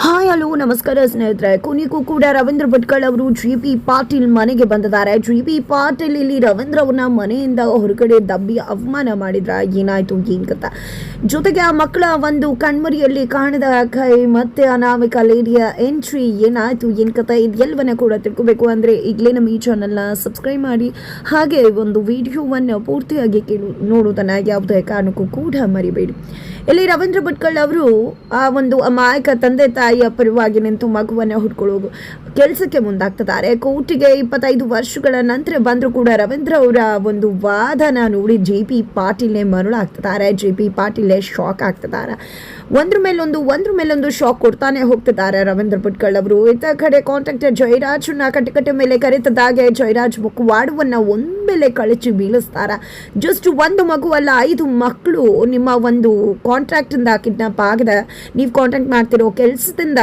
Hi, hello, ನಮಸ್ಕಾರ ಸ್ನೇಹಿತರೆ. ಕೊನೆಗೂ ಕೂಡ ರವೀಂದ್ರ ಭಟ್ಕಳ್ ಅವರು ಜಿ ಪಿ ಪಾಟೀಲ್ ಮನೆಗೆ ಬಂದಿದ್ದಾರೆ. ಜಿ ಪಿ ಪಾಟೀಲ್ ಇಲ್ಲಿ ರವೀಂದ್ರ ಅವ್ರನ್ನ ಮನೆಯಿಂದ ಹೊರಗಡೆ ದಬ್ಬಿ ಅವಮಾನ ಮಾಡಿದ್ರ ಏನಾಯ್ತು, ಏನ್ ಕಥ? ಜೊತೆಗೆ ಆ ಮಕ್ಕಳ ಒಂದು ಕಣ್ಮರಿಯಲ್ಲಿ ಕಾಣದ ಕೈ ಮತ್ತೆ ಅನಾಮಿಕ ಲೇಡಿಯ ಎಂಟ್ರಿ ಏನಾಯ್ತು, ಏನ್ ಕಥ? ಇದೆಲ್ಲವನ್ನ ಕೂಡ ತಿಳ್ಕೊಬೇಕು ಅಂದ್ರೆ ಈಗಲೇ ನಮ್ಮ ಈ ಚಾನಲ್ನ ಸಬ್ಸ್ಕ್ರೈಬ್ ಮಾಡಿ. ಹಾಗೆ ಒಂದು ವಿಡಿಯೋವನ್ನು ಪೂರ್ತಿಯಾಗಿ ಕೇಳು, ನೋಡುವುದನ್ನ ಯಾವುದೇ ಕಾರಣಕ್ಕೂ ಕೂಡ ಮರಿಬೇಡಿ. ಇಲ್ಲಿ ರವೀಂದ್ರ ಭಟ್ಕಳ್ ಅವರು ಆ ಒಂದು ಅಮಾಯಕ ತಂದೆ ತಾಯಿಯ ಪರವಾಗಿ ನಿಂತು ಮಗುವನ್ನು ಹುಡ್ಕೊಳ್ಳೋ ಕೆಲಸಕ್ಕೆ ಮುಂದಾಗ್ತಿದ್ದಾರೆ. ಕೋರ್ಟಿಗೆ ಇಪ್ಪತ್ತೈದು ವರ್ಷಗಳ ನಂತರ ಬಂದರೂ ಕೂಡ ರವೀಂದ್ರ ಅವರ ಒಂದು ವಾದನ ನೋಡಿ ಜೆ ಪಿ ಪಾಟೀಲ್ನೇ ಮರುಳಾಗ್ತಿದ್ದಾರೆ. ಜೆ ಪಿ ಪಾಟೀಲೇ ಶಾಕ್ ಆಗ್ತಿದ್ದಾರೆ. ಒಂದ್ರ ಮೇಲೊಂದು ಒಂದ್ರ ಮೇಲೊಂದು ಶಾಕ್ ಕೊಡ್ತಾನೆ ಹೋಗ್ತಿದ್ದಾರೆ ರವೀಂದ್ರ ಭಟ್ಕಳ್ ಅವರು. ಇತ್ತ ಕಡೆ ಕಾಂಟ್ರಾಕ್ಟರ್ ಜಯರಾಜ್ನ ಕಟ್ಟಕಟ್ಟೆ ಮೇಲೆ ಕರೆತದಾಗೆ ಜಯರಾಜ್ ಒಂದ್ ಮೇಲೆ ಕಳಚಿ ಬೀಳಿಸ್ತಾರ. ಜಸ್ಟ್ ಒಂದು ಮಗು ಅಲ್ಲ, ಐದು ಮಕ್ಕಳು ನಿಮ್ಮ ಒಂದು ಕಾಂಟ್ರಾಕ್ಟ್ ಇಂದ ಕಿಡ್ನಾಪ್ ಆಗದ. ನೀವು ಕಾಂಟ್ಯಾಕ್ಟ್ ಮಾಡ್ತಿರೋ ಕೆಲಸದಿಂದ,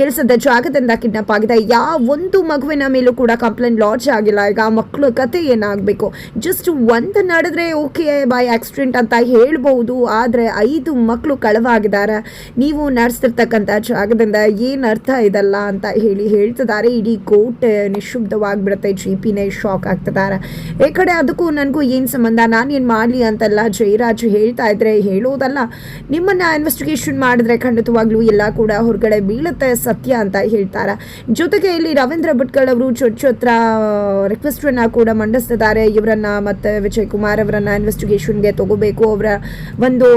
ಕೆಲಸದ ಜಾಗದಿಂದ ಕಿಡ್ನಾಪ್ ಆಗಿದೆ. ಯಾವ ಒಂದು ಮಗುವಿನ ಮೇಲೂ ಕೂಡ ಕಂಪ್ಲೇಂಟ್ ಲಾಡ್ಜ್ ಆಗಿಲ್ಲ. ಈಗ ಆ ಮಕ್ಕಳು ಕತೆ ಏನಾಗಬೇಕು? ಜಸ್ಟ್ ಒಂದು ನಡೆದ್ರೆ ಓಕೆ ಬೈ ಆಕ್ಸಿಡೆಂಟ್ ಅಂತ ಹೇಳ್ಬೋದು ಆದರೆ ಐದು ಮಕ್ಕಳು ಕಳವಾಗಿದ್ದಾರೆ. ನೀವು ನಡೆಸ್ತಿರ್ತಕ್ಕಂಥ ಜಾಗದಿಂದ ಏನು ಅರ್ಥ ಇದಲ್ಲ ಅಂತ ಹೇಳಿ ಹೇಳ್ತಿದ್ದಾರೆ. ಇಡೀ ಕೋರ್ಟ್ ನಿಶುಬ್ಧವಾಗಿಬಿಡುತ್ತೆ ಜಿ ಪಿನೇ ಶಾಕ್ ಆಗ್ತಿದ್ದಾರೆ. ಈ ಕಡೆ ಅದಕ್ಕೂ ನನಗೂ ಏನು ಸಂಬಂಧ? ನಾನು ಏನು ಮಾಡಲಿ ಅಂತೆಲ್ಲ ಜಯರಾಜ್ ಹೇಳ್ತಾ ಇದ್ರೆ ಹೇಳೋದಲ್ಲ. ನಿಮ್ಮನ್ನ ಇನ್ವೆಸ್ಟಿಗೇಷನ್ ಮಾಡಿದ್ರೆ ಖಂಡಿತವಾಗ್ಲೂ ಎಲ್ಲ ಕೂಡ ಹೊರಗಡೆ ಬೀಳುತ್ತೆ ಸತ್ಯ ಅಂತ ಹೇಳ್ತಾರೆ. ಜೊತೆಗೆ ಇಲ್ಲಿ ರವೀಂದ್ರ ಭಟ್ಕಳ್ ಅವರು ಚೊಚ್ಚ ಹತ್ರ ರಿಕ್ವೆಸ್ಟ್ ಅನ್ನ ಕೂಡ ಮಂಡಿಸ್ತಿದ್ದಾರೆ. ಇವರನ್ನ ಮತ್ತೆ ವಿಜಯ್ ಕುಮಾರ್ ಅವರನ್ನ ಇನ್ವೆಸ್ಟಿಗೇಷನ್ಗೆ ತಗೋಬೇಕು. ಅವರ ಒಂದು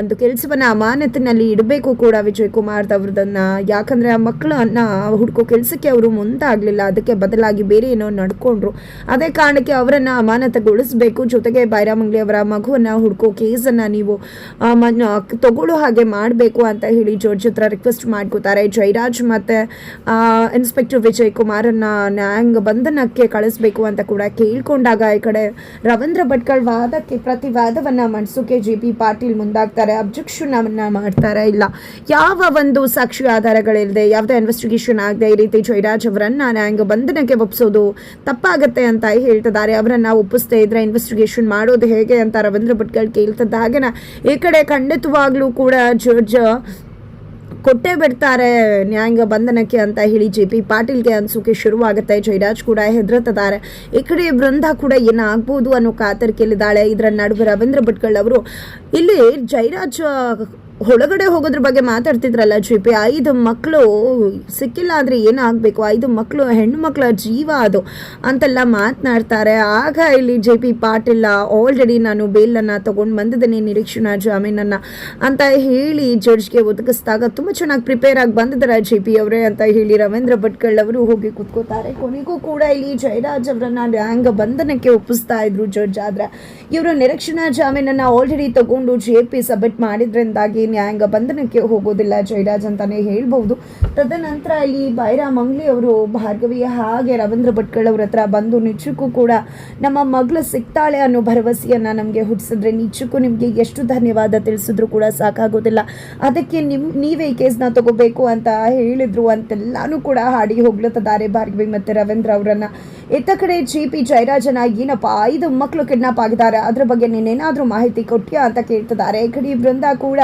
ಒಂದು ಕೆಲಸವನ್ನ ಅಮಾನತಿನಲ್ಲಿ ಇಡಬೇಕು ಕೂಡ ವಿಜಯ್ ಕುಮಾರ್ ಅವ್ರದನ್ನ. ಯಾಕಂದ್ರೆ ಆ ಮಕ್ಕಳನ್ನ ಹುಡ್ಕೋ ಕೆಲಸಕ್ಕೆ ಅವರು ಮುಂದಾಗ್ಲಿಲ್ಲ. ಅದಕ್ಕೆ ಬದಲಾಗಿ ಬೇರೆ ಏನೋ ನಡ್ಕೊಂಡ್ರು. ಅದೇ ಕಾರಣಕ್ಕೆ ಅವರನ್ನ ಅಮಾನತುಗೊಳಿಸಬೇಕು. ಜೊತೆಗೆ ಬೈರಾಮಂಗ್ಲಿ ಅವರ ಮಗುವನ್ನ, ಹುಡ್ಕೋ ಕೇಸನ್ನ ನೀವು ತಗೊಳ್ಳೋ ಹಾಗೆ ಮಾಡಬೇಕು ಅಂತ ಹೇಳಿ ಜೋರ್ಜ್ ಹತ್ರ ರಿಕ್ವೆಸ್ಟ್ ಮಾಡ್ಕೋತಾರೆ. ಜೈರಾಜ್ ಮತ್ತೆ ಇನ್ಸ್ಪೆಕ್ಟರ್ ವಿಜಯ್ ಕುಮಾರನ್ನ ನ್ಯಾಯಾಂಗ ಬಂಧನಕ್ಕೆ ಕಳಿಸ್ಬೇಕು ಅಂತ ಕೂಡ ಕೇಳ್ಕೊಂಡಾಗ ಈ ಕಡೆ ರವೀಂದ್ರ ಭಟ್ಕಳ್ ವಾದಕ್ಕೆ ಪ್ರತಿವಾದವನ್ನ ಮಂಡಿಸೋಕೆ ಜಿ ಪಿ ಪಾಟೀಲ್ ಮುಂದಾಗ್ತಾರೆ. ಅಬ್ಜೆಕ್ಷನ್ ಮಾಡ್ತಾರೆ. ಇಲ್ಲ, ಯಾವ ಒಂದು ಸಾಕ್ಷಿ ಆಧಾರಗಳಿಲ್ಲದೆ ಯಾವುದೇ ಇನ್ವೆಸ್ಟಿಗೇಷನ್ ಆಗದೆ ಈ ರೀತಿ ಜಯರಾಜ್ ಅವರನ್ನ ನ್ಯಾಯಾಂಗ ಬಂಧನಕ್ಕೆ ಒಪ್ಪಿಸೋದು ತಪ್ಪಾಗತ್ತೆ ಅಂತ ಹೇಳ್ತಿದ್ದಾರೆ. ಅವರನ್ನ ಒಪ್ಪಿಸ್ತಾ ಇದ್ರೆ ಇನ್ವೆಸ್ಟಿಗೇಷನ್ ಮಾಡೋದು ಹೇಗೆ ಅಂತ ರವೀಂದ್ರ ಭಟ್ಕಳ್ ಕೇಳ್ತಿದ್ದ ಹಾಗೆನ. ಈ ಕಡೆ ಖಂಡಿತವಾಗ್ಲೂ ಕೂಡ ಜಡ್ಜ್ ಕೊಟ್ಟೇ ಬಿಡ್ತಾರೆ ನ್ಯಾಯಾಂಗ ಬಂಧನಕ್ಕೆ ಅಂತ ಹೇಳಿ ಜೆ ಪಿ ಪಾಟೀಲ್ಗೆ ಅನ್ಸೋಕೆ ಶುರುವಾಗುತ್ತೆ. ಜಯರಾಜ್ ಕೂಡ ಹೆದರುತ್ತಿದ್ದಾರೆ. ಈ ಕಡೆ ಬೃಂದ ಕೂಡ ಏನಾಗ್ಬೋದು ಅನ್ನೋ ಕಾತರಿಕೆಯಲ್ಲಿದ್ದಾಳೆ ಇದರ ನಡುವೆ ರವೀಂದ್ರ ಭಟ್ಕಳ್ ಅವರು, ಇಲ್ಲಿ ಜಯರಾಜ್ ಒಳಗಡೆ ಹೋಗೋದ್ರ ಬಗ್ಗೆ ಮಾತಾಡ್ತಿದ್ರಲ್ಲ ಜಿ ಪಿ ಐದು ಮಕ್ಕಳು ಸಿಕ್ಕಿಲ್ಲ ಅಂದರೆ ಏನಾಗಬೇಕು? ಐದು ಮಕ್ಕಳು ಹೆಣ್ಣು ಮಕ್ಕಳ ಜೀವ ಅದು ಅಂತೆಲ್ಲ ಮಾತನಾಡ್ತಾರೆ. ಆಗ ಇಲ್ಲಿ ಜೆ ಪಿ ಪಾಟೀಲ ಆಲ್ರೆಡಿ ನಾನು ಬೇಲನ್ನು ತೊಗೊಂಡು ಬಂದಿದ್ದೀನಿ, ನಿರೀಕ್ಷಣಾ ಜಾಮೀನನ್ನು ಅಂತ ಹೇಳಿ ಜಡ್ಜ್ಗೆ ಒದಗಿಸಿದಾಗ ತುಂಬ ಚೆನ್ನಾಗಿ ಪ್ರಿಪೇರ್ ಆಗಿ ಬಂದಿದ್ದಾರೆ ಜೆ ಪಿ ಅವರೇ ಅಂತ ಹೇಳಿ ರವೀಂದ್ರ ಭಟ್ಕಳ್ ಅವರು ಹೋಗಿ ಕೂತ್ಕೋತಾರೆ. ಕೊನೆಗೂ ಕೂಡ ಇಲ್ಲಿ ಜಯರಾಜ್ ಅವರನ್ನು ನ್ಯಾಯಾಂಗ ಬಂಧನಕ್ಕೆ ಒಪ್ಪಿಸ್ತಾ ಇದ್ರು ಜಡ್ಜ್. ಆದ್ರೆ ಇವರು ನಿರೀಕ್ಷಣಾ ಜಾಮೀನನ್ನು ಆಲ್ರೆಡಿ ತಗೊಂಡು ಜೆ ಪಿ ಸಬ್ಮಿಟ್ ಮಾಡಿದ್ರಿಂದಾಗಿ ನ್ಯಾಯಾಂಗ ಬಂಧನಕ್ಕೆ ಹೋಗೋದಿಲ್ಲ, ಜಯರಾಜ್ ಅಂತಾನೆ ಹೇಳ್ಬಹುದು. ತದನಂತರ ಇಲ್ಲಿ ಬೈರಾ ಮಂಗ್ಲಿ ಅವರು, ಭಾರ್ಗವಿ ಹಾಗೆ ರವೀಂದ್ರ ಭಟ್ಕಳ್ ಅವ್ರ ಹತ್ರ ಬಂದು ನಿಜಕ್ಕೂ ಕೂಡ ನಮ್ಮ ಮಗಳು ಸಿಗ್ತಾಳೆ ಅನ್ನೋ ಭರವಸೆಯನ್ನ ನಮಗೆ ಹುಟ್ಟಿಸಿದ್ರೆ ನಿಜಕ್ಕೂ ನಿಮಗೆ ಎಷ್ಟು ಧನ್ಯವಾದ ತಿಳಿಸಿದ್ರು ಕೂಡ ಸಾಕಾಗೋದಿಲ್ಲ. ಅದಕ್ಕೆ ನಿಮ್, ನೀವೇ ಕೇಸ್ ಕೇಸ್ನ ತಗೋಬೇಕು ಅಂತ ಹೇಳಿದ್ರು ಅಂತೆಲ್ಲಾನು ಕೂಡ ಹಾಡಿ ಹೋಗ್ಲತ್ತಿದ್ದಾರೆ ಭಾರ್ಗವಿ ಮತ್ತೆ ರವೀಂದ್ರ ಅವರನ್ನ. ಇತ್ತ ಕಡೆ ಜಿ ಪಿ ಜಯರಾಜನ ಏನಪ್ಪ, ಐದು ಮಕ್ಕಳು ಕಿಡ್ನಾಪ್ ಆಗಿದ್ದಾರೆ. ಅದ್ರ ಬಗ್ಗೆ ನೀನೇನಾದ್ರೂ ಮಾಹಿತಿ ಕೊಟ್ಟಿಯಾ ಅಂತ ಕೇಳ್ತಿದ್ದಾರೆ. ಈ ಕಡೆ ಬೃಂದ ಕೂಡ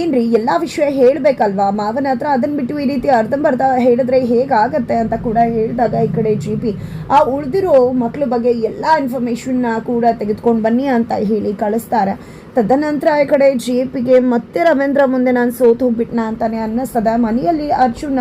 ಏನ್ರಿ, ಎಲ್ಲಾ ವಿಷಯ ಹೇಳಬೇಕಲ್ವಾ? ಮಾವನ ಹತ್ರ ಅದನ್ನ ಬಿಟ್ಟು ಈ ರೀತಿ ಅರ್ಧಂಬರ್ಧ ಹೇಳಿದ್ರೆ ಹೇಗಾಗತ್ತೆ ಅಂತ ಕೂಡ ಹೇಳಿದಾಗ ಈ ಕಡೆ ಜಿ ಪಿ ಆ ಉಳಿದಿರೋ ಮಕ್ಕಳ ಬಗ್ಗೆ ಎಲ್ಲ ಇನ್ಫಾರ್ಮೇಶನ್ನ ಕೂಡ ತೆಗೆದುಕೊಂಡು ಬನ್ನಿ ಅಂತ ಹೇಳಿ ಕಳಿಸ್ತಾರೆ. ತದನಂತರ ಈ ಕಡೆ ಜೆ ಪಿಗೆ ಮತ್ತೆ ರವೀಂದ್ರ ಮುಂದೆ ನಾನು ಸೋತು ಹೋಗ್ಬಿಟ್ನ ಅಂತಾನೆ ಅನ್ನಿಸ್ತದ. ಮನೆಯಲ್ಲಿ ಅರ್ಜುನ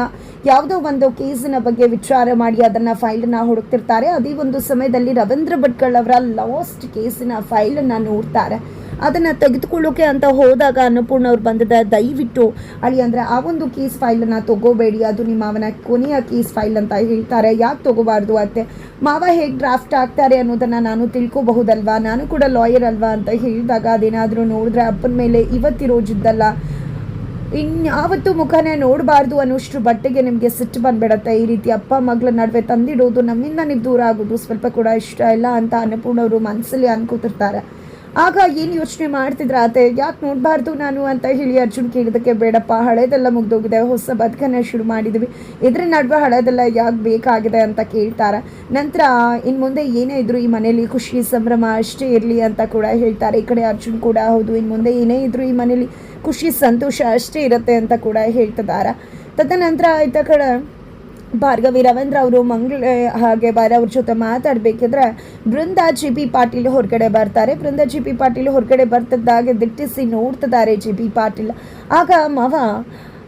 ಯಾವುದೋ ಒಂದು ಕೇಸಿನ ಬಗ್ಗೆ ವಿಚಾರ ಮಾಡಿ ಅದನ್ನ ಫೈಲನ್ನ ಹುಡುಕ್ತಿರ್ತಾರೆ. ಅದೇ ಒಂದು ಸಮಯದಲ್ಲಿ ರವೀಂದ್ರ ಭಟ್ಕಳ್ ಅವರ ಲಾಸ್ಟ್ ಕೇಸಿನ ಫೈಲನ್ನ ನೋಡ್ತಾರೆ. ಅದನ್ನ ತೆಗೆದುಕೊಳ್ಳೋಕೆ ಅಂತ ಹೋದಾಗ ಅನ್ನಪೂರ್ಣ ಅವ್ರು ಬಂದಿದ್ದ ದಯವಿಟ್ಟು ಅಲ್ಲಿ ಅಂದ್ರೆ ಆ ಒಂದು ಕೇಸ್ ಫೈಲನ್ನು ತಗೋಬೇಡಿ. ಅದು ನಿಮ್ಮ ಮಾವನ ಕೊನೆಯ ಕೇಸ್ ಫೈಲ್ ಅಂತ ಹೇಳ್ತಾರೆ. ಯಾಕೆ ತಗೋಬಾರ್ದು ಅತ್ತೆ? ಮಾವ ಹೇಗೆ ಡ್ರಾಫ್ಟ್ ಆಗ್ತಾರೆ ಅನ್ನೋದನ್ನು ನಾನು ತಿಳ್ಕೊಬಹುದಲ್ವಾ? ನಾನು ಕೂಡ ಲಾಯರ್ ಅಲ್ವಾ ಅಂತ ಹೇಳಿದಾಗ ಅದೇನಾದರೂ ನೋಡಿದ್ರೆ ಅಪ್ಪನ ಮೇಲೆ ಇವತ್ತಿರೋ ಜಿದ್ದಲ್ಲ ಇನ್ಯಾವತ್ತೂ ಮುಖನೇ ನೋಡಬಾರ್ದು ಅನ್ನೋಷ್ಟು ಬಟ್ಟೆಗೆ ನಿಮಗೆ ಸಿಟ್ಟು ಬಂದ್ಬಿಡತ್ತೆ. ಈ ರೀತಿ ಅಪ್ಪ ಮಗಳ ನಡುವೆ ತಂದಿಡೋದು ನಮ್ಮಿಂದ ನೀವು ದೂರ ಆಗೋದು ಸ್ವಲ್ಪ ಕೂಡ ಇಷ್ಟ ಇಲ್ಲ ಅಂತ ಅನ್ನಪೂರ್ಣವರು ಮನಸ್ಸಲ್ಲಿ ಅನ್ಕೋತಿರ್ತಾರೆ. ಆಗ ಏನು ಯೋಚನೆ ಮಾಡ್ತಿದ್ರ ಆತೆ. ಯಾಕೆ ನೋಡಬಾರ್ದು ನಾನು ಅಂತ ಹೇಳಿ ಅರ್ಜುನ್ ಕೇಳಿದಕ್ಕೆ ಬೇಡಪ್ಪ. ಹಳೇದೆಲ್ಲ ಮುಗ್ದೋಗಿದೆ. ಹೊಸ ಬದುಕನ್ನ ಶುರು ಮಾಡಿದ್ವಿ. ಇದ್ರ ನಡುವೆ ಹಳೇದೆಲ್ಲ ಯಾಕೆ ಬೇಕಾಗಿದೆ ಅಂತ ಕೇಳ್ತಾರೆ. ನಂತರ ಇನ್ನು ಮುಂದೆ ಏನೇ ಇದ್ರು ಈ ಮನೇಲಿ ಖುಷಿ, ಸಂಭ್ರಮ ಅಷ್ಟೇ ಇರಲಿ ಅಂತ ಕೂಡ ಹೇಳ್ತಾರೆ. ಈ ಕಡೆ ಅರ್ಜುನ್ ಕೂಡ ಹೌದು. ಇನ್ನು ಮುಂದೆ ಏನೇ ಇದ್ರು ಈ ಮನೇಲಿ ಖುಷಿ, ಸಂತೋಷ ಅಷ್ಟೇ ಇರುತ್ತೆ ಅಂತ ಕೂಡ ಹೇಳ್ತಿದ್ದಾರೆ ತದನಂತರ ಆಯ್ತ ಕಡೆ ಭಾರ್ಗವಿ ರವೀಂದ್ರ ಅವರು ಮಂಗಳ ಹಾಗೆ ಬಾರ ಅವ್ರ ಜೊತೆ ಮಾತಾಡಬೇಕಿದ್ರೆ ಬೃಂದ ಜಿ ಪಿ ಪಾಟೀಲ್ ಹೊರಗಡೆ ಬರ್ತಾರೆ. ಬೃಂದ ಜಿ ಪಿ ಪಾಟೀಲ್ ಹೊರಗಡೆ ಬರ್ತಿದ್ದಾಗ ದಿಟ್ಟಿಸಿ ನೋಡ್ತಿದ್ದಾರೆ ಜಿ ಪಿ ಪಾಟೀಲ್. ಆಗ ಮಾವ,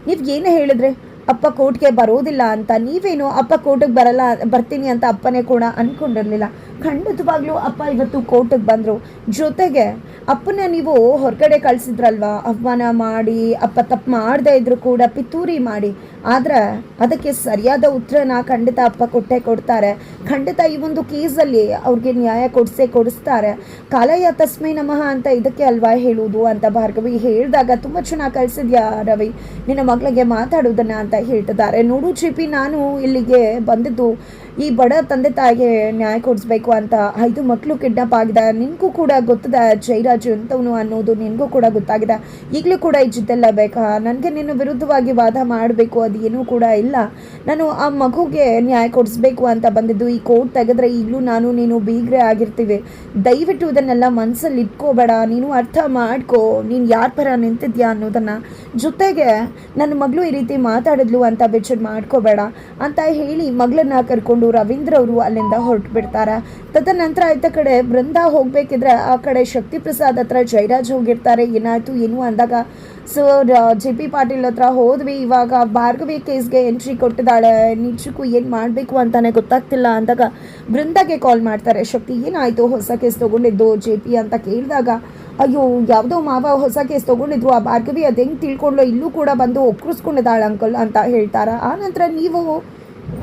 ನೀವು ಏನು ಹೇಳಿದ್ರೆ? ಅಪ್ಪ ಕೋರ್ಟ್ಗೆ ಬರೋದಿಲ್ಲ ಅಂತ, ನೀವೇನು ಅಪ್ಪ ಕೋರ್ಟಿಗೆ ಬರಲ್ಲ, ಬರ್ತೀನಿ ಅಂತ ಅಪ್ಪನೇ ಕೂಡ ಅಂದ್ಕೊಂಡಿರಲಿಲ್ಲ ಖಂಡಿತವಾಗ್ಲೂ ಅಪ್ಪ ಇವತ್ತು ಕೋರ್ಟಿಗೆ ಬಂದರು. ಜೊತೆಗೆ ಅಪ್ಪನ ನೀವು ಹೊರಗಡೆ ಕಳಿಸಿದ್ರಲ್ವಾ? ಅವಮಾನ ಮಾಡಿ, ಅಪ್ಪ ತಪ್ಪು ಮಾಡದೇ ಇದ್ರು ಕೂಡ ಪಿತೂರಿ ಮಾಡಿ. ಆದರೆ ಅದಕ್ಕೆ ಸರಿಯಾದ ಉತ್ತರನ ಖಂಡಿತ ಅಪ್ಪ ಕೊಟ್ಟೆ ಕೊಡ್ತಾರೆ. ಖಂಡಿತ ಈ ಒಂದು ಕೇಸಲ್ಲಿ ಅವ್ರಿಗೆ ನ್ಯಾಯ ಕೊಡಿಸೇ ಕೊಡಿಸ್ತಾರೆ. ಕಾಲಯ ತಸ್ಮೈ ನಮಃ ಅಂತ ಇದಕ್ಕೆ ಅಲ್ವಾ ಹೇಳುವುದು ಅಂತ ಭಾರ್ಗವಿ ಹೇಳಿದಾಗ, ತುಂಬ ಚೆನ್ನಾಗಿ ಕಳಿಸಿದ್ಯಾ ರವಿ? ನಿನ್ನ ಮಗಳಿಗೆ ಮಾತಾಡೋದನ್ನ ಅಂತ ಹೇಳ್ತಿದ್ದಾರೆ. ನೋಡು ಚಿಪಿ ನಾನು ಇಲ್ಲಿಗೆ ಬಂದಿದ್ದು ಈ ಬಡ ತಂದೆ ತಾಯಿಗೆ ನ್ಯಾಯ ಕೊಡಿಸ್ಬೇಕು ಅಂತ ಐದು ಮಕ್ಕಳು ಕಿಡ್ನಾಪ್ ಆಗಿದೆ ನಿನಗೂ ಕೂಡ ಗೊತ್ತದ ಜೈರಾಜು ಅಂತವನು ಅನ್ನೋದು ನಿನಗೂ ಕೂಡ ಗೊತ್ತಾಗಿದೆ. ಈಗಲೂ ಕೂಡ ಈ ಜಿದ್ದೆಲ್ಲ ಬೇಕಾ? ನನಗೆ ನಿನ್ನ ವಿರುದ್ಧವಾಗಿ ವಾದ ಮಾಡಬೇಕು, ಅದು ಏನೂ ಕೂಡ ಇಲ್ಲ. ನಾನು ಆ ಮಗುಗೆ ನ್ಯಾಯ ಕೊಡಿಸ್ಬೇಕು ಅಂತ ಬಂದಿದ್ದು. ಈ ಕೋರ್ಟ್ ತೆಗೆದ್ರೆ ಈಗಲೂ ನಾನು, ನೀನು ಬೀಗ್ರೆ ಆಗಿರ್ತೀವಿ. ದಯವಿಟ್ಟು ಇದನ್ನೆಲ್ಲ ಮನಸ್ಸಲ್ಲಿ ಇಟ್ಕೋಬೇಡ. ನೀನು ಅರ್ಥ ಮಾಡ್ಕೋ. ನೀನು ಯಾರ ಪರ ನಿಂತಿದ್ಯಾ ಅನ್ನೋದನ್ನು. ಜೊತೆಗೆ ನನ್ನ ಮಗಳು ಈ ರೀತಿ ಮಾತಾಡಿದ್ಲು ಅಂತ ಬೆಚ್ಚಡ್ ಮಾಡ್ಕೋಬೇಡ. ಅಂತ ಹೇಳಿ ಮಗಳನ್ನ ಕರ್ಕೊಂಡು ರವೀಂದ್ರ ಅವರು ಅಲ್ಲಿಂದ ಹೊರಟು ಬಿಡ್ತಾರೆ ತದನಂತರ ಆಯ್ತ ಕಡೆ ಬೃಂದ ಹೋಗ್ಬೇಕಿದ್ರೆ ಆ ಕಡೆ ಶಕ್ತಿ ಪ್ರಸಾದ್ ಹತ್ರ ಜಯರಾಜ್ ಹೋಗಿರ್ತಾರೆ. ಏನಾಯ್ತು, ಏನು ಅಂದಾಗ ಸೊ ಜೆ ಪಿ ಪಾಟೀಲ್ ಹತ್ರ ಹೋದ್ವಿ. ಇವಾಗ ಭಾರ್ಗವಿ ಕೇಸ್ಗೆ ಎಂಟ್ರಿ ಕೊಟ್ಟಿದ್ದಾಳೆ. ನಿಜಕ್ಕೂ ಏನು ಮಾಡಬೇಕು ಅಂತಾನೆ ಗೊತ್ತಾಗ್ತಿಲ್ಲ ಅಂದಾಗ ಬೃಂದಾಗೆ ಕಾಲ್ ಮಾಡ್ತಾರೆ. ಶಕ್ತಿ, ಏನಾಯಿತು, ಹೊಸ ಕೇಸ್ ತೊಗೊಂಡಿದ್ದು ಜೆ ಪಿ ಅಂತ ಕೇಳಿದಾಗ, ಅಯ್ಯೋ, ಯಾವುದೋ ಮಾವ ಹೊಸ ಕೇಸ್ ತೊಗೊಂಡಿದ್ರು. ಆ ಭಾರ್ಗವಿ ಅದು ಹೆಂಗೆ ತಿಳ್ಕೊಂಡ್ಲೋ, ಇಲ್ಲೂ ಕೂಡ ಬಂದು ಒಕ್ಕರಿಸ್ಕೊಂಡಿದ್ದಾಳೆ ಅಂಕಲ್ ಅಂತ ಹೇಳ್ತಾರ. ಆ ನಂತರ ನೀವು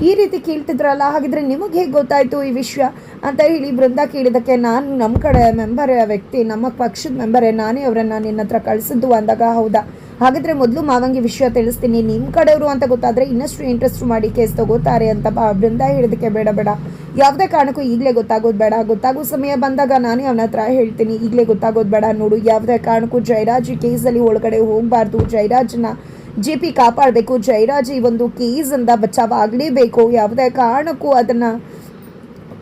ಈ ರೀತಿ ಕೇಳ್ತಿದ್ರಲ್ಲ, ಹಾಗಿದ್ರೆ ನಿಮಗೆ ಹೇಗೆ ಗೊತ್ತಾಯಿತು ಈ ವಿಷಯ ಅಂತ ಹೇಳಿ ಬೃಂದ ಕೇಳಿದಕ್ಕೆ ನಾನು ನಮ್ಮ ಕಡೆ ಮೆಂಬರ್ ವ್ಯಕ್ತಿ, ನಮ್ಮ ಪಕ್ಷದ ಮೆಂಬರೇ, ನಾನೇ ಅವರನ್ನು ನಿನ್ನ ಹತ್ರ ಕಳಿಸಿದ್ದು ಅಂದಾಗ ಹೌದಾ? ಹಾಗಿದ್ರೆ ಮೊದಲು ಮಾವಂಗಿ ವಿಷಯ ತಿಳಿಸ್ತೀನಿ. ನಿಮ್ಮ ಕಡೆಯವರು ಅಂತ ಗೊತ್ತಾದರೆ ಇನ್ನಷ್ಟು ಇಂಟ್ರೆಸ್ಟ್ ಮಾಡಿ ಕೇಸ್ ತಗೋತಾರೆ ಅಂತ ಬಾ ಬೃಂದ ಹೇಳಿದಕ್ಕೆ ಬೇಡ ಬೇಡ. ಯಾವುದೇ ಕಾರಣಕ್ಕೂ ಈಗಲೇ ಗೊತ್ತಾಗೋದು ಬೇಡ. ಗೊತ್ತಾಗೋ ಸಮಯ ಬಂದಾಗ ನಾನೇ ಅವನ ಹತ್ರ ಹೇಳ್ತೀನಿ. ಈಗಲೇ ಗೊತ್ತಾಗೋದು ಬೇಡ ನೋಡು. ಯಾವುದೇ ಕಾರಣಕ್ಕೂ ಜೈರಾಜ್ ಈ ಕೇಸಲ್ಲಿ ಒಳಗಡೆ ಹೋಗಬಾರ್ದು. ಜಯರಾಜ್ನ ಜೆ ಪಿ ಕಾಪಾಡಬೇಕು. ಜಯರಾಜ್ ಈ ಒಂದು ಕೇಸಿಂದ ಬಚಾವಾಗಲೇಬೇಕು. ಯಾವುದೇ ಕಾರಣಕ್ಕೂ ಅದನ್ನು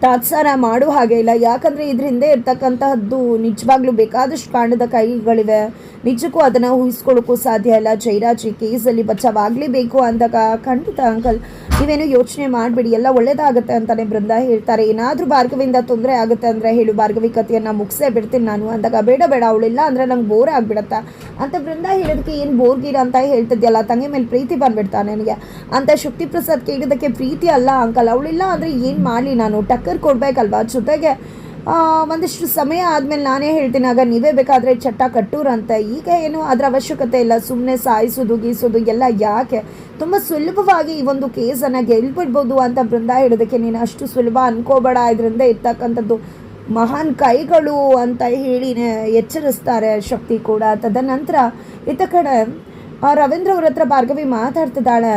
ತಾತ್ಸಾರ ಮಾಡೋ ಹಾಗೆ ಇಲ್ಲ. ಯಾಕಂದರೆ ಇದ್ರ ಹಿಂದೆ ಇರ್ತಕ್ಕಂತಹದ್ದು ನಿಜವಾಗ್ಲೂ ಬೇಕಾದಷ್ಟು ಕಾರಣದ ಕೈಗಳಿವೆ. ನಿಜಕ್ಕೂ ಅದನ್ನು ಊಹಿಸ್ಕೊಳ್ಳೋಕ್ಕೂ ಸಾಧ್ಯ ಇಲ್ಲ. ಜೈರಾಜ್ ಈ ಕೇಸಲ್ಲಿ ಬಚಾವಾಗಲೇಬೇಕು ಅಂದಾಗ ಖಂಡಿತ ಅಂಕಲ್ ನೀವೇನು ಯೋಚನೆ ಮಾಡಬೇಡಿ, ಎಲ್ಲ ಒಳ್ಳೇದಾಗುತ್ತೆ ಅಂತಾನೆ ಬೃಂದ ಹೇಳ್ತಾರೆ. ಏನಾದರೂ ಭಾರ್ಗವಿಂದ ತೊಂದರೆ ಆಗುತ್ತೆ ಅಂದರೆ ಹೇಳು, ಭಾರ್ಗವಿ ಕಥೆಯನ್ನು ಮುಗಿಸೇ ಬಿಡ್ತೀನಿ ನಾನು. ಅಂದಾಗ, ಬೇಡ ಬೇಡ ಅವಳಿಲ್ಲ ಅಂದರೆ ನಂಗೆ ಬೋರ್ ಆಗಿಬಿಡತ್ತಾ. ಅಂತ ಬೃಂದ ಹೇಳೋದಕ್ಕೆ ಏನು ಬೋರ್ಗೀರ ಅಂತ ಹೇಳ್ತಿದ್ಯಲ್ಲ, ತಂಗಿ ಮೇಲೆ ಪ್ರೀತಿ ಬಂದ್ಬಿಡ್ತಾನೆ ನನಗೆ. ಅಂತ ಶಕ್ತಿ ಪ್ರಸಾದ್ ಕೇಳಿದ್ದಕ್ಕೆ ಪ್ರೀತಿ ಅಲ್ಲ ಅಂಕಲ್ ಅವಳಿಲ್ಲ ಅಂದರೆ ಏನು ಮಾಡಲಿ ನಾನು? ಟಕ್ಕರ್ ಕೊಡಬೇಕಲ್ವಾ ಜೊತೆಗೆ? ಒಂದಿಷ್ಟು ಸಮಯ ಆದಮೇಲೆ ನಾನೇ ಹೇಳ್ತೀನಿ, ಆಗ ನೀವೇ ಬೇಕಾದರೆ ಚಟ್ಟ ಕಟ್ಟೂರಂತೆ. ಈಗ ಏನು ಅದರ ಅವಶ್ಯಕತೆ ಇಲ್ಲ ಸುಮ್ಮನೆ ಸಾಯಿಸೋದು, ಗೀಸೋದು, ಎಲ್ಲ ಯಾಕೆ? ತುಂಬ ಸುಲಭವಾಗಿ ಈ ಒಂದು ಕೇಸನ್ನು ಗೆಲ್ಬಿಡ್ಬೋದು ಅಂತ ಬೃಂದ ಹೇಳೋದಕ್ಕೆ ನೀನು ಅಷ್ಟು ಸುಲಭ ಅನ್ಕೋಬೇಡ. ಇದರಿಂದ ಇರ್ತಕ್ಕಂಥದ್ದು ಮಹಾನ್ ಕೈಗಳು ಅಂತ ಹೇಳಿ ಎಚ್ಚರಿಸ್ತಾರೆ ಶಕ್ತಿ ಕೂಡ. ತದನಂತರ, ಇತ್ತ ಕಡೆ ರವೀಂದ್ರ ಅವ್ರ ಹತ್ರ ಭಾರ್ಗವಿ ಮಾತಾಡ್ತಿದ್ದಾಳೆ.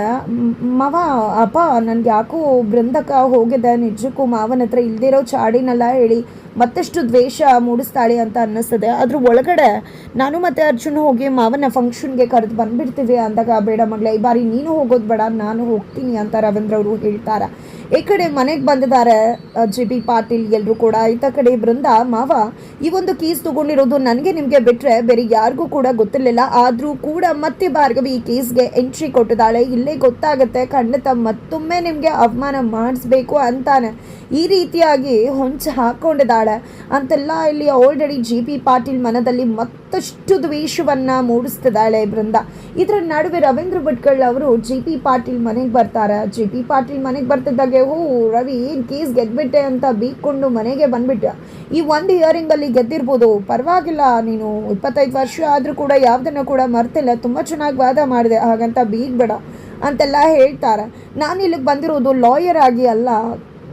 ಮಾವ, ಅಪ್ಪ, ನನ್ಗೆ ಯಾಕೋ ಬೃಂದಕ ಹೋಗಿದೆ. ನಿಜಕ್ಕೂ ಮಾವನ ಹತ್ರ ಇಲ್ದಿರೋ ಚಾಡಿನೆಲ್ಲ ಹೇಳಿ. ಮತ್ತಷ್ಟು ದ್ವೇಷ ಮೂಡಿಸ್ತಾಳೆ ಅಂತ ಅನ್ನಿಸ್ತದೆ. ಅದ್ರ ಒಳಗಡೆ ನಾನು ಮತ್ತು ಅರ್ಜುನ್ ಹೋಗಿ ಮಾವನ ಫಂಕ್ಷನ್ಗೆ ಕರೆದು ಬಂದ್ಬಿಡ್ತೀವಿ ಅಂದಾಗ, ಬೇಡ ಮಗಳೇ, ಈ ಬಾರಿ ನೀನು ಹೋಗೋದು ಬೇಡ, ನಾನು ಹೋಗ್ತೀನಿ ಅಂತ ರವೀಂದ್ರ ಅವರು ಹೇಳ್ತಾರೆ. ಈ ಕಡೆ ಮನೆಗೆ ಬಂದಿದ್ದಾರೆ ಜಿ ಬಿ ಪಾಟೀಲ್ ಎಲ್ಲರೂ ಕೂಡ. ಈತ ಕಡೆ ಬೃಂದ, ಮಾವ, ಈ ಒಂದು ಕೇಸ್ ತಗೊಂಡಿರೋದು ನನಗೆ ನಿಮಗೆ ಬಿಟ್ಟರೆ ಬೇರೆ ಯಾರಿಗೂ ಕೂಡ ಗೊತ್ತಿರಲಿಲ್ಲ. ಆದರೂ ಕೂಡ ಮತ್ತೆ ಭಾರ್ಗವಿ ಈ ಕೇಸ್ಗೆ ಎಂಟ್ರಿ ಕೊಟ್ಟಿದ್ದಾಳೆ. ಇಲ್ಲೇ ಗೊತ್ತಾಗುತ್ತೆ, ಖಂಡಿತ ಮತ್ತೊಮ್ಮೆ ನಿಮಗೆ ಅವಮಾನ ಮಾಡಿಸ್ಬೇಕು ಅಂತಾನೆ. ಈ ರೀತಿಯಾಗಿ ಹೊಂಚು ಹಾಕ್ಕೊಂಡಿದ್ದಾಳೆ ಅಂತೆಲ್ಲ ಇಲ್ಲಿ ಆಲ್ರೆಡಿ ಜಿ ಪಿ ಪಾಟೀಲ್ ಮನದಲ್ಲಿ ಮತ್ತಷ್ಟು ದ್ವೇಷವನ್ನು ಮೂಡಿಸ್ತಿದ್ದಾಳೆ ಬೃಂದ. ಇದರ ನಡುವೆ ರವೀಂದ್ರ ಭಟ್ಕಳ್ ಅವರು ಜಿ ಪಿ ಪಾಟೀಲ್ ಮನೆಗೆ ಬರ್ತಾರೆ. ಜಿ ಪಿ ಪಾಟೀಲ್ ಮನೆಗೆ ಬರ್ತಿದ್ದಾಗೆ ಓ ರವಿ, ಏನು ಕೇಸ್ ಗೆದ್ಬಿಟ್ಟೆ ಅಂತ ಬೀಕೊಂಡು ಮನೆಗೆ ಬಂದ್ಬಿಟ್ಟೆ ಈ ಒಂದು ಇಯರಿಂಗಲ್ಲಿ ಗೆದ್ದಿರ್ಬೋದು. ಪರವಾಗಿಲ್ಲ, ನೀನು ಇಪ್ಪತ್ತೈದು ವರ್ಷ ಆದರೂ ಕೂಡ ಯಾವುದನ್ನು ಕೂಡ ಮರ್ತಿಲ್ಲ. ತುಂಬ ಚೆನ್ನಾಗಿ ವಾದ ಮಾಡಿದೆ. ಹಾಗಂತ ಬೀಗ್ಬೇಡ. ಅಂತೆಲ್ಲ ಹೇಳ್ತಾರೆ. ನಾನು ಇಲ್ಲಿಗೆ ಬಂದಿರೋದು ಲಾಯರ್ ಆಗಿ ಅಲ್ಲ.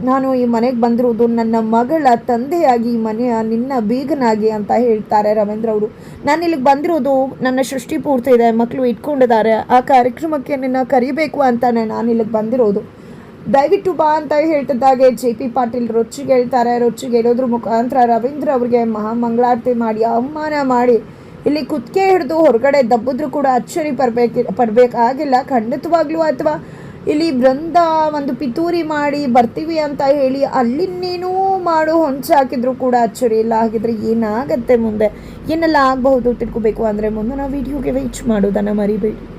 ನಾನು ಈ ಮನೆಗೆ ಬಂದಿರುವುದು ನನ್ನ ಮಗಳ ತಂದೆಯಾಗಿ ಈ ಮನೆಯ ನಿನ್ನ ಬೀಗನಾಗಿ ಅಂತ ಹೇಳ್ತಾರೆ ರವೀಂದ್ರ ಅವರು. ನಾನು ಇಲ್ಲಿಗೆ ಬಂದಿರೋದು ನನ್ನ ಸೃಷ್ಟಿ ಪೂರ್ತಿ ಇದೆ, ಮಕ್ಕಳು ಇಟ್ಕೊಂಡಿದ್ದಾರೆ, ಆ ಕಾರ್ಯಕ್ರಮಕ್ಕೆ ನಿನ್ನ ಕರಿಬೇಕು ಅಂತಾನೆ ನಾನು ಇಲ್ಲಿಗೆ ಬಂದಿರೋದು ದಯವಿಟ್ಟು ಬಾ ಅಂತ ಹೇಳ್ತಿದ್ದಾಗೆ ಜೆ ಪಿ ಪಾಟೀಲ್ ರೊಚ್ಚಿಗೆ ಹೇಳ್ತಾರೆ, ರೊಚ್ಚಿಗೆ ಹೇಳೋದ್ರ ಮುಖಾಂತರ ರವೀಂದ್ರ ಅವ್ರಿಗೆ ಮಹಾಮಂಗಳಾರತಿ ಮಾಡಿ, ಅವಮಾನ ಮಾಡಿ. ಇಲ್ಲಿ ಕುತ್ತಿಗೆ ಹಿಡಿದು ಹೊರಗಡೆ ದಬ್ಬಿದ್ರು ಕೂಡ ಅಚ್ಚರಿ ಪಡಬೇಕಿ ಪಡಬೇಕಾಗಿಲ್ಲ, ಖಂಡಿತವಾಗ್ಲೂ ಅಥವಾ ಇಲ್ಲಿ ಬೃಂದ ಒಂದು ಪಿತೂರಿ ಮಾಡಿ ಬರ್ತೀವಿ ಅಂತ ಹೇಳಿ ಅಲ್ಲಿನ್ನೇನೂ ಮಾಡು ಹೊಂಚು ಹಾಕಿದ್ರು ಕೂಡ ಅಚ್ಚರಿ. ಇಲ್ಲ, ಹಾಗಿದ್ರೆ ಏನಾಗತ್ತೆ ಮುಂದೆ? ಏನೆಲ್ಲ ಆಗಬಹುದು ತಿಳ್ಕೊಬೇಕು ಅಂದರೆ ಮುಂದಿನ ವೀಡಿಯೋಗೆ ವೇಚ್ ಮಾಡೋದನ್ನು ಮರಿಬೇಡಿ.